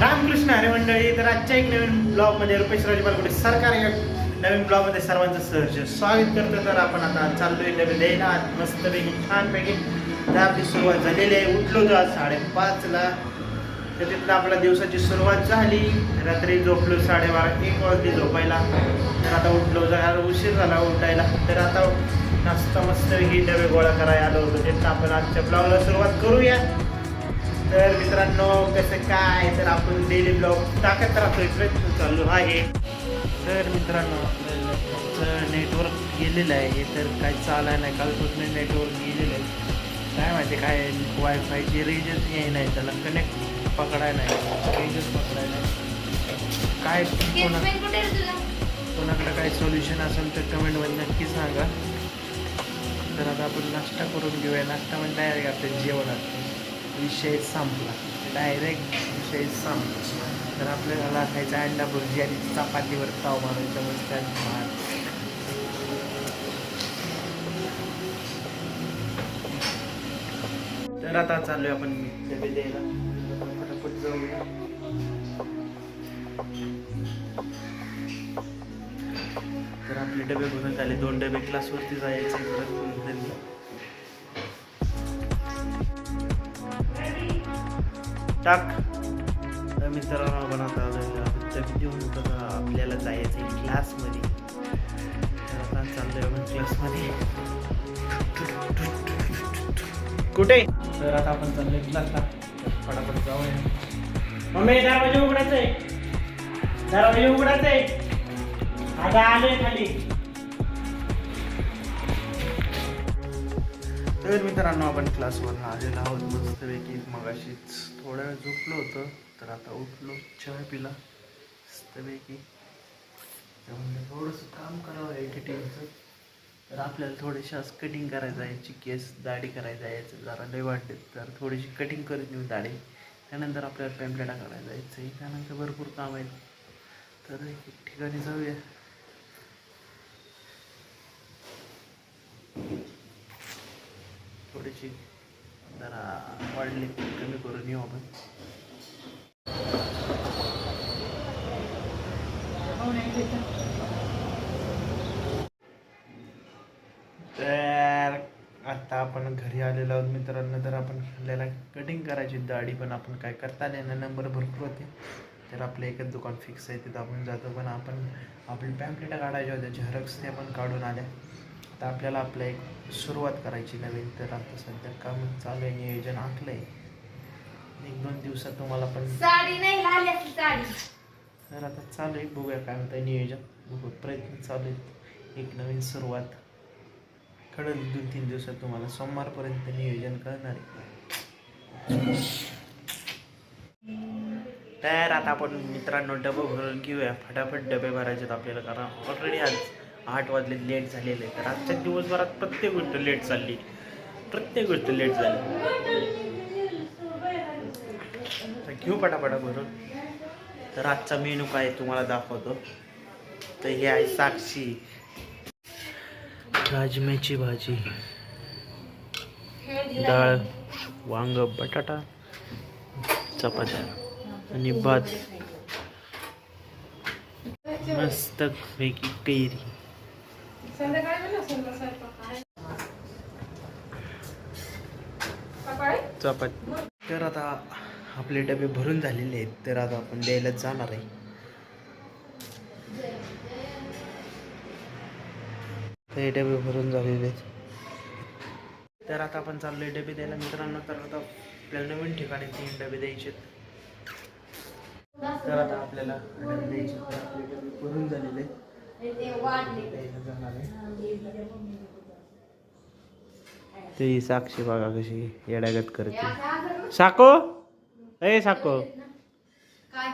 रामकृष्ण हरे मंडळी तर आजच्या एक नवीन ब्लॉगमध्ये रुपेश राजे बालकुटे सरकार या नवीन ब्लॉगमध्ये सर्वांचं सहर्ष स्वागत करतो. तर आपण आता चाललोय नवीन द्यायला आज मस्तपैकी छानपैकी. तर आपली सुरुवात झालेली आहे. उठलो होतो आज साडेपाचला. तर तिथं आपल्या दिवसाची सुरुवात झाली. रात्री झोपलो साडेबारा एक वाजली झोपायला. तर आता उठलो जरा उशीर झाला उठायला. तर आता नाश्ता मस्तपैकी डबे गोळा करायला आलो होतो. तिथं आपण आजच्या ब्लॉगला सुरुवात करूया. तर मित्रांनो कसं काय? तर आपण डेली ब्लॉग टाकत राहतोय. प्रयत्न चालू आहे. तर मित्रांनो आपलं नेटवर्क गेलेलं आहे. तर काय चालाय नाही. कालपासून नेटवर्क गेलेलं आहे. काय माहिती काय वायफायची रेंजच येई नाही. त्याला कनेक्ट पकडाय नाही. रेंजच पकडाय नाही. काय कोणाकडे काय सोल्युशन असेल तर कमेंटमध्ये नक्की सांगा. आपण नाश्ता करून घेऊया. नाश्ता म्हणजे डायरेक्ट आपलं जेवण असतं. विषय संपला. डायरेक्ट विषय संपला. तर आपल्याला खायचा अंडा भुर्जी आणि चपातीवर ताव मारायचा मस्त भात तर आता चाललोय आपण द्यायला फटाफट जाऊया तर आपले डबे भरून झाले. दोन डबे क्लासवरती जायचे परत टाक. तर मित्रांनो पण आता डबे देऊन आपल्याला जायचं आहे क्लासमध्ये तर आता चाललोय आपण क्लासमध्ये कुठे? तर आता आपण चाललोय क्लासला फटाफट जाऊया. मम्मी दरवाजा उघडायचं आहे दरवाजा उघडायचं आहे आता आले खाली. तर मित्रांनो आपण क्लासवर आलेलो आहोत. मस्तपैकी मगाशीच थोड्या वेळ झोपलो होतं तर आता उठलो चहा पिला. मस्तपैकी. त्यामुळे थोडंसं काम करावं एडिटिंगचं तर आपल्याला थोडीशी आज कटिंग करायचं आहे याची केस दाढी करायचं आहे याचं जरा लय वाटते तर थोडीशी कटिंग करून देऊ दाढी. त्यानंतर आपल्याला पॅम्पलेटा काढायला जायचं आहे त्यानंतर भरपूर काम आहे. तर एक ठिकाणी जाऊया. थोडीशी जरा वाढली कमी करून येऊ आपण. तर आता आपण घरी आलेलो आहोत मित्रांनो तर आपण आपल्याला कटिंग करायची दाढी पण आपण काय करता नाही ना नंबर भरपूर होते. तर आपलं एकच दुकान फिक्स आहे तिथं आपण जातो. पण आपण आपली पॅम्पलेटा काढायच्या होत्या झेरॉक्स ते आपण काढून आल्या. आता आपल्याला आपलं एक सुरुवात करायची नवीन. तर आता सध्या काम चालू आहे नियोजन आखलं आहे. एक दोन दिवसात तुम्हाला पण साडी नाही लाली असली साडी. तर आता चालू आहे बघूया काय होतं नियोजन. बघू प्रयत्न चालू आहेत. एक नवीन सुरुवात. कळेल दोन तीन दिवसात तुम्हाला सोमवारपर्यंत नियोजन करणार आहे. तर आता आपण मित्रांनो डबं भरून घेऊया. फटाफट डबे भरायचे आपल्याला कारण ऑलरेडी आज आठ वाजले लेट झालेलं आहे तर आजच्या दिवसभरात प्रत्येक गोष्ट लेट चालली. प्रत्येक गोष्ट लेट झाली. तर घेऊ पटापटा भरून. तर आजचा मेनू काय तुम्हाला दाखवतो. तर हे आहे साक्षी. राजम्याची भाजी. डाळ वांग बटाटा चपात्या आणि भात. मस्त पैकी कैरी चपाती. तर आता आपले डबे भरून झालेले आहेत तर आता आपण द्यायला जाणार आहे. ते डबे भरून झालेले आहेत. तर आता आपण चाललोय डबे द्यायला. मित्रांनो तर आता आपल्याला नवीन ठिकाणी तीन डबे द्यायचे आहेत. तर आता आपल्याला डबे द्यायचे भरून झालेले आहेत. जाणार आहे ते साक्षी बघा कशी येड्यागत करते. साको? ए साको. काय?